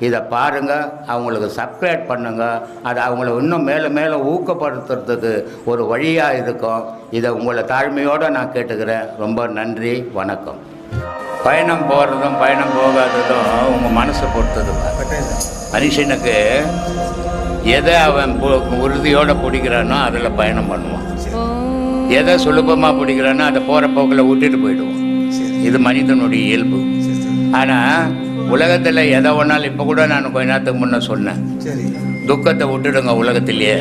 இதை பாருங்க அவங்களுக்கு சப்ஸ்கிரைப் பண்ணுங்கள் அது அவங்கள இன்னும் மேலும் மேலும் ஊக்கப்படுத்துறதுக்கு ஒரு வழியாக இருக்கும். இதை உங்களை தாழ்மையோடு நான் கேட்டுக்கிறேன். ரொம்ப நன்றி வணக்கம். பயணம் போகிறதும் பயணம் போகாததும் உங்கள் மனசை பொறுத்தது மனுஷனுக்கு எதை அவன் பு- பிடிக்கிறானோ அதில் பயணம் பண்ணுவான். எதை சுலபமாக பிடிக்கிறானோ அதை போகிற போக்கில் விட்டுட்டு போயிடுவோம் இது மனிதனுடைய இயல்பு. ஆனால் உலகத்தில் எதை ஒன்றாலும் இப்போ கூட நான் கொஞ்ச நேரத்துக்கு முன்னே சொன்னேன். துக்கத்தை விட்டுடுங்க உலகத்திலேயே.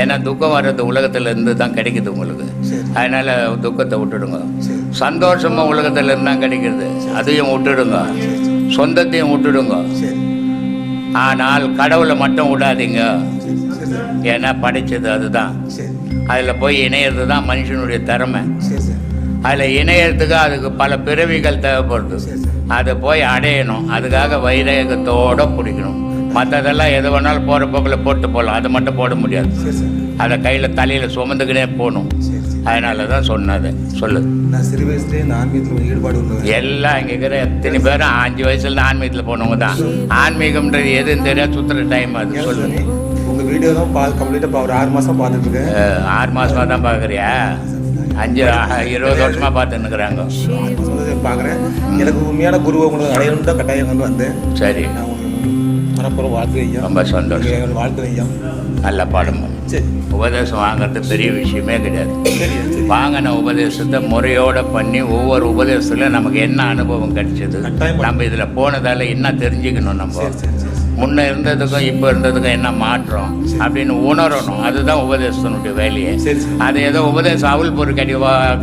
ஏன்னா துக்கம் வர்றது உலகத்துல இருந்து தான் கிடைக்குது உங்களுக்கு. அதனால துக்கத்தை விட்டுடுங்க. சரி. சந்தோஷமா உலகத்துல இருந்து தான் கிடைக்கிறது அதையும் விட்டுடுங்க. சொந்தத்தையும் விட்டுடுங்க. ஆனால் கடவுளை மட்டும் விடாதீங்க. ஏன்னா படைச்சது அதுதான். அதில் போய் இணையிறது தான் மனுஷனுடைய திறமை. அதில் இணையறதுக்கு அதுக்கு பல பிறவிகள் தேவைப்படுது. அதை போய் அடையணும். அதுக்காக வைரகத்தோட பிடிக்கணும். மற்றதெல்லாம் எது வேணாலும் போகிற போக்கில் போட்டு போகலாம் அதை மட்டும் போட முடியாது. அதை கையில் தலையில் சுமந்துக்கினே போகணும். அதனால தான் சொன்னது. சொல்லு. நான் சிறு வயசுலேயே இந்த ஆன்மீகத்தில் ஈடுபாடு எல்லாம் இங்கே இருக்கிற எத்தனை பேரும் அஞ்சு வயசுல ஆன்மீகத்தில் போனவங்க தான் ஆன்மீகம்ன்றது எதுன்னு தெரியாது சுற்றுற டைம் அது. சொல்லு. உங்கள் வீடியோ தான் பா கம்ப்ளீட்டாக ஒரு ஆறு மாதம் பார்த்துட்டு இருக்கேன். ஆறு மாசமா தான் பார்க்குறியா? அஞ்சு இருபது வருஷமா பார்த்துன்னுக்குறாங்க. பார்க்குறேன். எனக்கு உண்மையான குருவை உங்களுக்கு அடையணும் தான் கட்டாயம் வந்து வந்தேன். சரி. நான் உங்களுக்கு மனப்புறம் வாழ்த்து ஐயா ரொம்ப சந்தோஷம். எங்கள் வாழ்த்து ஐயா நல்ல பாடம். சரி. உபதேசம் வாங்குறது பெரிய விஷயமே கிடையாது. வாங்கின உபதேசத்தை முறையோட பண்ணி ஒவ்வொரு உபதேசத்துல நமக்கு என்ன அனுபவம் கிடைச்சது. நம்ம இதுல போனதால என்ன தெரிஞ்சுக்கணும் நம்ம? முன்ன இருந்ததுக்கும் இப்போ இருந்ததுக்கும் என்ன மாற்றம் அப்படின்னு உணரணும். அதுதான் உபதேசத்தினுடைய வேலையே. அது ஏதோ உபதேசம் அவல் பொருள் கடி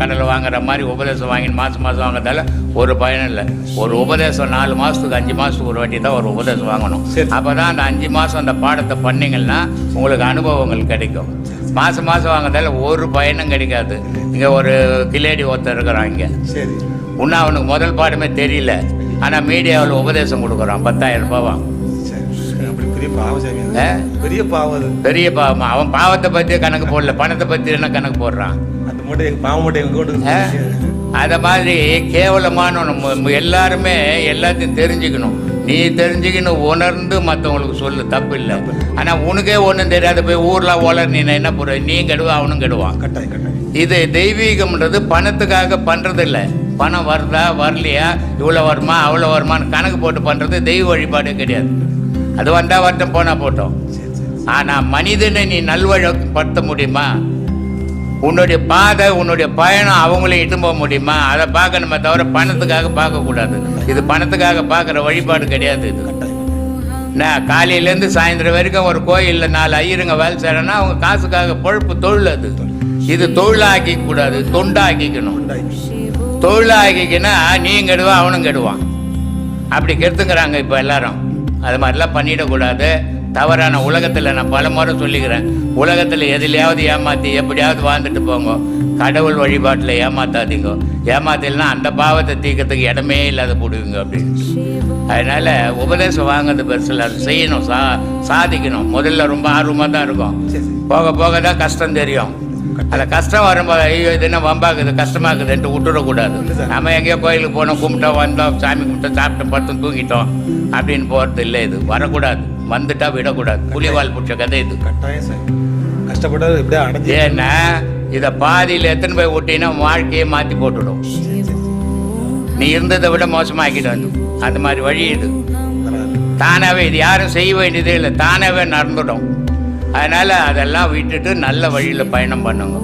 கடலை வாங்குற மாதிரி உபதேசம் வாங்கி மாதம் மாதம் வாங்குறதால ஒரு பயனும் இல்லை. ஒரு உபதேசம் நாலு மாதத்துக்கு அஞ்சு மாதத்துக்கு ஒரு வாட்டி தான் ஒரு உபதேசம் வாங்கணும். அப்போ தான் அந்த அஞ்சு மாதம் அந்த பாடத்தை பண்ணீங்கன்னா உங்களுக்கு அனுபவங்கள் கிடைக்கும். மாதம் மாதம் வாங்குறதால ஒரு பயனும் கிடைக்காது. இங்கே ஒரு கிலேடி ஒருத்தர் இருக்கிறான் இங்கே. சரி. இன்னும் அவனுக்கு முதல் பாடமே தெரியல. ஆனால் மீடியாவில் உபதேசம் கொடுக்குறான். பத்தாயிரம் ரூபாவா சரி சரி. அப்படி பெரிய பாவம்? பெரிய பாவம் அவன் பாவத்தை பற்றி கணக்கு போடல. பணத்தை பற்றி என்ன கணக்கு போடுறான்? அந்த மூட்டை பாவம் மூட்டை எங்க அத மாதிரி கேவலமான நம்ம எல்லாருமே எல்லாத்தையும் தெரிஞ்சுக்கணும். நீ தெரிஞ்சுக்கணும் உணர்ந்து மற்றவங்களுக்கு சொல்லு. தப்பு இல்லை. ஆனால் உனக்கே ஒன்றும் தெரியாத. போய் ஊரில் ஓலர் நீ என்ன போற நீ கெடுவா அவனும் கெடுவான் இது தெய்வீகம்ன்றது பணத்துக்காக பண்றது இல்ல பணம் வருதா வரலையா இவ்வளோ வருமா அவ்வளோ வருமான்னு கணக்கு போட்டு பண்றது தெய்வ வழிபாடே கிடையாது. அது வந்தா வரட்டும் போனா போட்டோம். சரி சரி ஆனா மனிதனை நீ நல்வழிப்படுத்த முடியுமா? உன்னுடைய பாதை உன்னுடைய பயணம் அவங்களையும் இட்டு போக முடியுமா? அதை பார்க்கணுமே தவிர பணத்துக்காக பார்க்கக்கூடாது. இது பணத்துக்காக பார்க்குற வழிபாடு கிடையாது இது. நான் காலையிலேருந்து சாயந்தரம் வரைக்கும் ஒரு கோயிலில் நாலு ஐயருங்க வேலை செய்கிறேன்னா அவங்க காசுக்காக பொழப்பு தொழில் அது. இது தொழிலாக்கிக்க கூடாது தொண்டாக்கிக்கணும். தொழிலாக்கிக்கினா நீயும் கெடுவா அவனும் கெடுவான். அப்படி கெடுத்துங்கிறாங்க இப்போ எல்லாரும். அது மாதிரிலாம் பண்ணிடக்கூடாது. தவறான உலகத்தில் நான் பல முறை சொல்லிக்கிறேன். உலகத்தில் எதுலையாவது ஏமாற்றி எப்படியாவது வாழ்ந்துட்டு போங்க. கடவுள் வழிபாட்டில் ஏமாத்தாதீங்க. ஏமாத்திலாம் அந்த பாவத்தை தீர்க்கறதுக்கு இடமே இல்லாத போடுவீங்க அப்படின்னு. அதனால உபதேசம் வாங்குறது பெருசில் அது செய்யணும் சா சாதிக்கணும். முதல்ல ரொம்ப ஆர்வமாக தான் இருக்கும். போக போக தான் கஷ்டம் தெரியும். அந்த கஷ்டம் வரும்போது ஐயோ இது என்ன வம்பாக்குது கஷ்டமாக்குதுன்ட்டு விட்டுறக்கூடாது நம்ம எங்கேயோ கோயிலுக்கு போனோம் கும்பிட்டோம் வந்தோம் சாமி கும்பிட்டோம் சாப்பிட்டோம் படுத்தோம் தூங்கிட்டோம் அப்படின்னு போகிறது இல்லை இது. வரக்கூடாது. வந்துட்டா விடக்கூடாது. புலிவால் பிடிச்ச கதை இது. கட்டாயம் சார். கஷ்டப்பட்டு எப்படியா அடைஞ்சு ஏன்னா இதை பாதியில் எத்தனை போய் விட்டீங்கன்னா வாழ்க்கையை மாற்றி போட்டுடும். நீ இருந்ததை விட மோசமாக்கிட்டு வந்து அந்த மாதிரி வழி இது. தானாகவே இது யாரும் செய்ய வேண்டியதே இல்லை. தானாகவே நடந்துடும். அதனால் அதெல்லாம் விட்டுட்டு நல்ல வழியில் பயணம் பண்ணுங்க.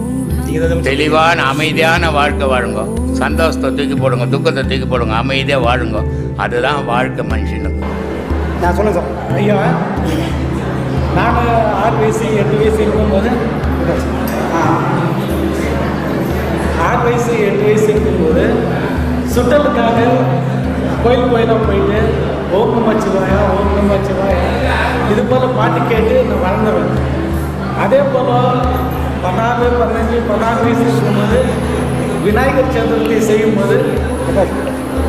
தெளிவான அமைதியான வாழ்க்கை வாழுங்க. சந்தோஷத்தை தூக்கி போடுங்க துக்கத்தை தூக்கி போடுங்க அமைதியாக வாழுங்க. அதுதான் வாழ்க்கை மனுஷனுக்கு. நான் சொல்லுங்க சார். ஐயா நான் ஆறு வயசு எட்டு வயசு இருக்கும்போது ஆறு வயசு எட்டு வயசு இருக்கும்போது சுட்டலுக்காக கோயில் கோயிலாக போயிட்டு ஓம் நம சிவாயா ஓம் நம சிவாயா இது போல் பாட்டு கேட்டு நான் வளர்ந்தவன். அதே போல் பதினாறு பதினஞ்சு பதினாறு வயசு இருக்கும்போது விநாயகர் சதுர்த்தி செய்யும்போது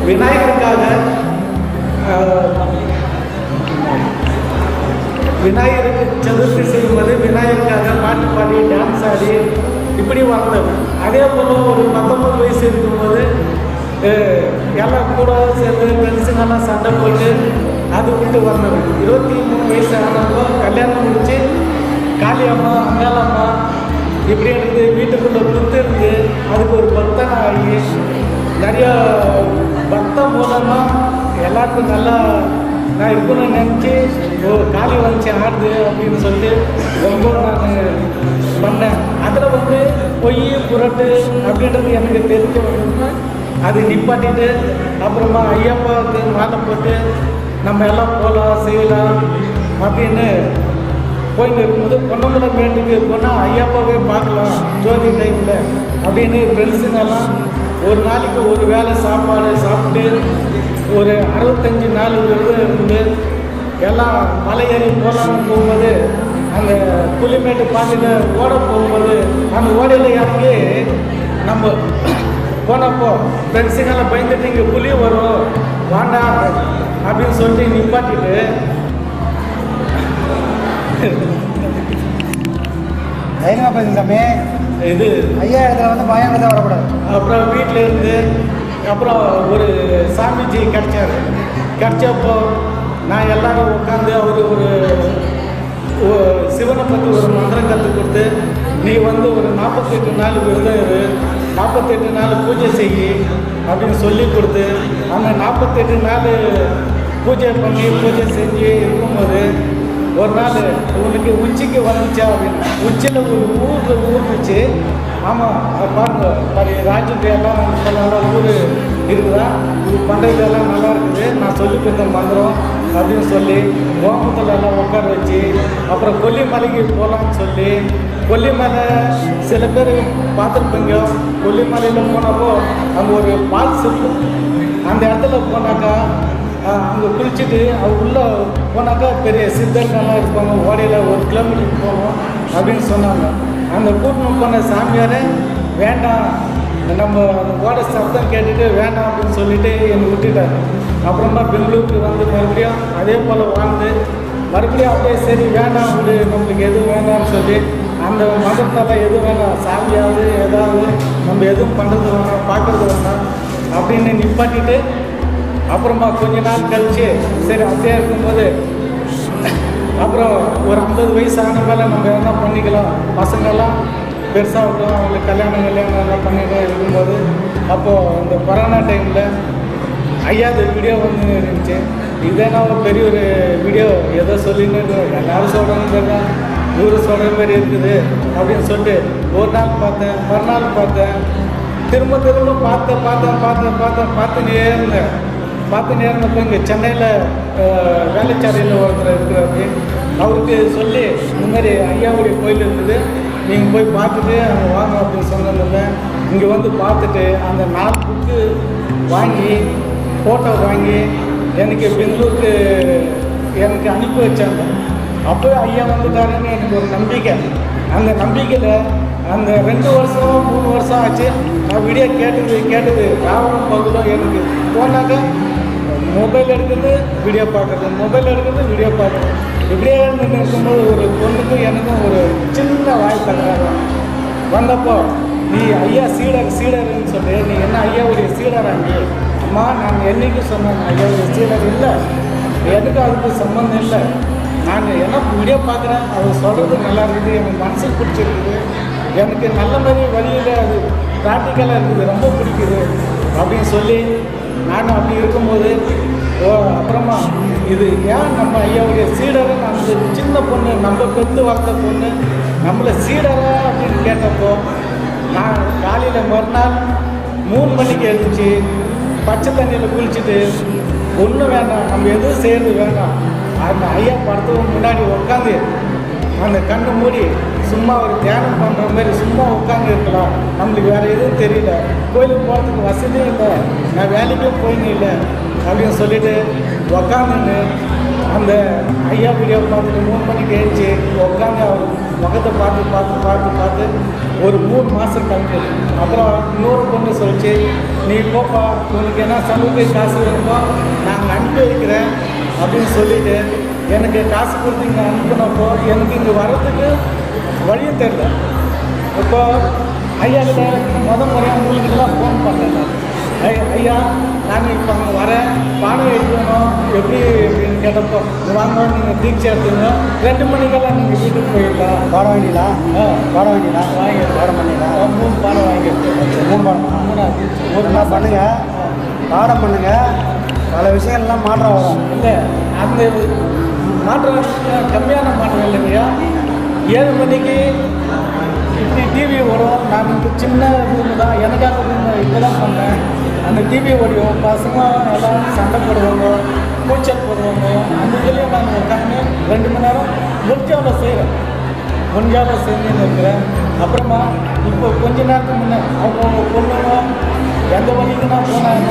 விநாயகருக்காக விநாயகருக்கு சதுர்த்தி செய்யும்போது விநாயகருக்காக பாட்டு பாடி டான்ஸ் ஆடி இப்படி வளர்ந்தவன். அதே போல் ஒரு பத்தொம்பது வயசு இருக்கும்போது எல்லாம் கூட சேர்ந்து ஃப்ரெண்ட்ஸுங்கெல்லாம் சண்டை போட்டு அது விட்டு வந்தவன் இருபத்தி மூணு வயசு ஆனப்போ கல்யாணம் முடிச்சு காளியம்மா அங்காளம்மா இப்படி இருந்து வீட்டுக்குள்ளே புத்து இருந்து அதுக்கு ஒரு பக்தன் ஆகி நிறையா பக்தம் மூலமாக எல்லாருக்கும் நல்லா நான் இருக்கணும்னு நினச்சி ஓ காளி வந்துச்சு ஆடுது அப்படின்னு சொல்லிட்டு ரொம்ப நான் பண்ணேன். அதில் வந்து பொய் புரட்டு அப்படின்றது எனக்கு தெரிஞ்ச ஒன்று அது நிப்பாட்டிட்டு அப்புறமா ஐயப்பாவுக்கு மாலை போட்டு நம்ம எல்லாம் போகலாம் செய்யலாம் அப்படின்னு போயின்னு இருக்கும்போது பொன்னமலை மேட்டுக்கு போனால் ஐயப்பாவே பார்க்கலாம் ஜோதி டைமில் அப்படின்னு ஃப்ரெண்ட்ஸுங்கெல்லாம் ஒரு நாளைக்கு ஒரு வேளை சாப்பாடு சாப்பிட்டு ஒரு அறுபத்தஞ்சி நாள் விரதம் இருந்து எல்லாம் மலை ஏறி போகலான்னு போகும்போது அந்த புலிமேட்டு பாதையில் ஓட போகும்போது அந்த ஓடையில் இறங்கி நம்ம போனப்போ ஃப்ரெண்ட்ஸுங்கெல்லாம் பயந்துட்டு இங்கே புலி வரும். வாண்டாம் அப்படின்னு சொல்லிட்டு நிப்பாட்டிட்டு. தைரியமா பேசுங்க சாமி. இது ஐயா இடத்துல வந்து பயம் தான் வரக்கூடாது. அப்புறம் வீட்டில் இருந்து அப்புறம் ஒரு சாமிஜி கிடைச்சாரு. கிடைச்சப்போ நான் எல்லாரும் உட்காந்து அவர் ஒரு சிவனை பற்றி ஒரு மந்திரம் கற்றுக் கொடுத்து நீ வந்து ஒரு நாற்பத்தெட்டு நாள் விரதம் இரு. நாற்பத்தெட்டு நாள் பூஜை செய் அப்படின்னு சொல்லி கொடுத்து அந்த நாற்பத்தெட்டு நாள் பூஜை பண்ணி பூஜை செஞ்சு இருக்கும்போது ஒரு நாள் உனக்கு உச்சிக்கு வந்துச்சா அப்படின்னு உச்சியில் ஒரு ஊர் ஊர்ந்துச்சு. ஆமாம் அது பாருங்க. பாரு ராஜுக்கு எல்லாம் இப்போ நல்லா ஊர் இருக்குதா? இது பண்ணுறது எல்லாம் நல்லா இருக்குது. நான் சொல்லி கொடுத்த மந்திரம் அப்படின்னு சொல்லி கோமத்தில் எல்லாம் உட்கார வச்சு அப்புறம் கொல்லிமலைக்கு போகலான்னு சொல்லி கொல்லிமலை சில பேர் பார்த்துருப்பீங்க. கொல்லிமலையில் போனப்போ அங்கே ஒரு ஃபால்ஸ் இருக்கும் அந்த இடத்துல போனாக்கா அங்கே குளிச்சுட்டு அது உள்ளே போனாக்கா பெரிய சித்தர்கள்லாம் இருப்பாங்க. ஓடையில் ஒரு கிலோமீட்டருக்கு போவோம் அப்படின்னு சொன்னாங்க. அந்த கூட்டணம் போன சாமியாரே வேண்டாம். நம்ம ஓட ஓடை கேட்டுட்டு வேண்டாம் அப்படின்னு சொல்லிட்டு என்னை விட்டுட்டார். அப்புறமா பெங்களூருக்கு வந்து மறுபடியும் அதே போல் வாழ்ந்து மறுபடியும் அப்படியே சரி வேண்டாம் விடு. நம்மளுக்கு எதுவும் வேண்டாம்னு சொல்லி அந்த மதத்தால் எதுவும் வேணாம் சாமியாவது ஏதாவது நம்ம எதுவும் பண்ணுறது வேணாம் பார்க்கறது வேணாம் அப்படின்னு நிப்பாட்டிட்டு அப்புறமா கொஞ்ச நாள் கழிச்சு சரி அப்படியே இருக்கும்போது அப்புறம் ஒரு ஐம்பது வயசு ஆன மேலே நம்ம என்ன பண்ணிக்கலாம்? பசங்கள்லாம் பெருசாகட்டும் அவங்களுக்கு கல்யாணம் கல்யாணம் எல்லாம் பண்ணிட்டு இருக்கும்போது அப்போது இந்த கொரோனா டைமில் ஐயாவது வீடியோ வந்து இருந்துச்சு. இதே நான் பெரிய ஒரு வீடியோ ஏதோ சொல்லின்னு எல்லாரும் சொல்கிறாங்க தெரியல. நூறு சொல்கிற மாதிரி இருக்குது அப்படின்னு சொல்லிட்டு ஒரு நாள் பார்த்தேன் மறுநாள் பார்த்தேன். திரும்ப திரும்ப பார்த்தேன் பார்த்தேன் பார்த்தேன் பார்த்தேன் பார்த்துனே இருந்தேன். பார்த்துனே இருந்தப்போ இங்கே சென்னையில் வேலைச்சாலையில் ஒருத்தர் இருக்கிறாரு. அவருக்கு சொல்லி இந்த மாதிரி ஐயாவுடைய கோயில் இருக்குது. நீங்கள் போய் பார்த்துட்டு அங்கே வாங்க அப்படின்னு சொன்னதில்ல இங்கே வந்து பார்த்துட்டு அந்த நாலு புக்கு வாங்கி ஃபோட்டோ வாங்கி எனக்கு பெங்களூருக்கு எனக்கு அனுப்பி வச்சாங்க. அப்போ ஐயா வந்துட்டாருன்னு எனக்கு ஒரு நம்பிக்கை. அந்த நம்பிக்கையில் அந்த ரெண்டு வருஷம் மூணு வருஷம் ஆச்சு. நான் வீடியோ கேட்டது கேட்டது ராவணம் பகுதியில் எனக்கு போனாக்க மொபைல் எடுக்கிறது வீடியோ பார்க்குறது. மொபைல் எடுக்கிறது வீடியோ பார்க்குறது. இப்படியே இருந்து இருக்கும்போது ஒரு பொண்ணுக்கும் எனக்கும் ஒரு சின்ன வாய் தகராறு வந்தப்போ நீ ஐயா சீடர் சீடர்னு சொல்லி. நீ என்ன ஐயாவுடைய சீடராங்கி அம்மா நான் என்றைக்கும் சொன்னேன். ஐயாவுடைய சீடர் இல்லை. எனக்கு அதுக்கு சம்மந்தம் இல்லை. நான் என்ன வீடியோ பார்க்குறேன் அது சொல்கிறது நல்லா இருக்குது. எனக்கு மனசுக்கு பிடிச்சிருக்குது. எனக்கு நல்ல மாதிரி வழியில் அது ப்ராக்டிக்கலாக இருக்குது. ரொம்ப பிடிக்குது அப்படின்னு சொல்லி நான் அப்படி இருக்கும்போது ஓ அப்புறமா இது ஏன் நம்ம ஐயாவுடைய சீடரை நம்ம சின்ன பொண்ணு நம்ம பெற்று வளர்த்த பொண்ணு நம்மளை சீடரா அப்படின்னு கேட்டப்போ நான் காலையில் மறுநாள் மூணு மணிக்கு எழுந்துச்சு பச்சை தண்ணியில் குளிச்சுட்டு ஒன்றும் வேண்டாம் நம்ம எதுவும் செய்கிறது வேண்டாம். அந்த ஐயா படத்துக்கு முன்னாடி உட்காந்து அந்த கண்ணை மூடி சும்மா ஒரு தியானம் பண்ணுற மாதிரி சும்மா உட்காந்து இருக்கலாம். நம்மளுக்கு வேறு எதுவும் தெரியல. கோயிலுக்கு போகிறதுக்கு வசதியும் இல்லை. நான் வேலைக்கும் போயின்னு இல்லை. அப்படின்னு சொல்லிட்டு உக்காந்துன்னு அந்த ஐயா வீடியோ பார்த்துட்டு மூணு மணிக்கு எழுந்துச்சு. உட்காந்து அவர் முகத்தை பார்த்து பார்த்து பார்த்து பார்த்து ஒரு மூணு மாதம் கழிச்சு. அப்புறம் இன்னொரு பொண்ணு சொல்லிச்சு நீ போப்பா உனக்கு என்ன சமூக காசு வேணுமோ நான் அனுப்பி வைக்கிறேன் அப்படின்னு சொல்லிட்டு எனக்கு காசு கொடுத்து இங்கே அனுப்பினப்போ எனக்கு இங்கே வர்றதுக்கு வழியும் தெரியல. இப்போ ஐயா கிட்ட முத முறையாக உங்களுக்கெல்லாம் ஃபோன் பண்ணேன். ஐயா ஐயா நாங்கள் இப்போ அங்கே வரேன் பாடம் எழுதணும் எப்படி அப்படின்னு கேட்டப்போ வாங்க நீங்கள் தீட்சை எடுத்துங்க ரெண்டு மணிக்கெல்லாம் நீங்கள் வீட்டுக்கு போயிடலாம் பாடம் ஆ. பாடம் வேண்டியலா வாங்கி பாடம் பண்ணிடலாம் மூணு பாடம் வாங்கிட்டு மூணு பாடம் மூணாவது ஒரு நாள் பண்ணுங்க. பாடம் பண்ணுங்க. பல விஷயங்கள்லாம் மாற்றம் வரும். இல்லை அந்த மாற்றம் கம்மியான மாற்றம் இல்லைங்கய்யா ஏழு மணிக்கு இப்படி டிவி வரும் நான் இப்போ சின்ன ரூமு தான். எனக்காக ரூம் இப்போ தான் பண்ணேன் அந்த டிவி ஓடிவோம் பசங்க எல்லாம் சண்டை போடுவாங்க கூச்சல் போடுவாங்க. அந்த இதுலேயும் நாங்கள் உட்காந்து ரெண்டு மணி நேரம் முடிஞ்சாவில் செய்கிறோம் முடிஞ்சாவில் செஞ்சுன்னு இருக்கிறேன். அப்புறமா இப்போ கொஞ்ச நேரத்துக்கு முன்னே அவங்க பொண்ணுங்க எந்த வழிக்குனா போனாங்க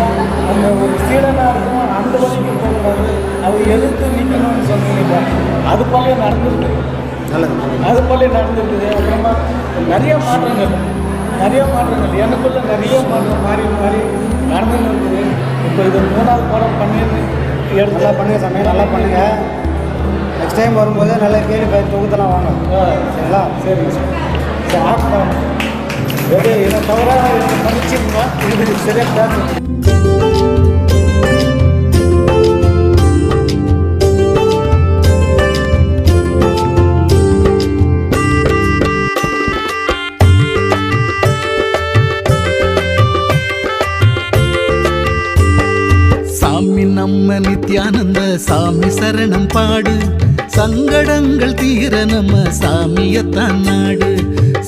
அந்த ஒரு சீடனாக இருக்கும் அந்த வழிக்கு போகக்கூடாது அவர் எதிர்த்து நிற்கணும்னு சொன்னீங்க அது போல நடந்துருக்கு நல்லது. அது போல நடந்துருக்குது அப்புறமா நிறைய மாற்றங்கள். நிறைய மாற்றங்கள். எனக்குள்ள நிறைய மாற்றம் மாறி மாறி நடந்துன்னு இருக்குது. இப்போ இது மூணாவது படம் பண்ணிட்டு எடுத்து நல்லா பண்ணுங்க சாமி. நல்லா பண்ணுங்க. நெக்ஸ்ட் டைம் வரும்போது நல்ல கேள்வி பயிர் தொகுத்தலாம் வாங்க. சரிங்களா? சரி. சரி எது இதை தவிர இதை மன்னிச்சிருங்க இது சரியாக பேச சாமி நம்ம நித்யானந்த சாமி சரணம் பாடு. சங்கடங்கள் தீர நம்ம சாமியத்தான் நாடு.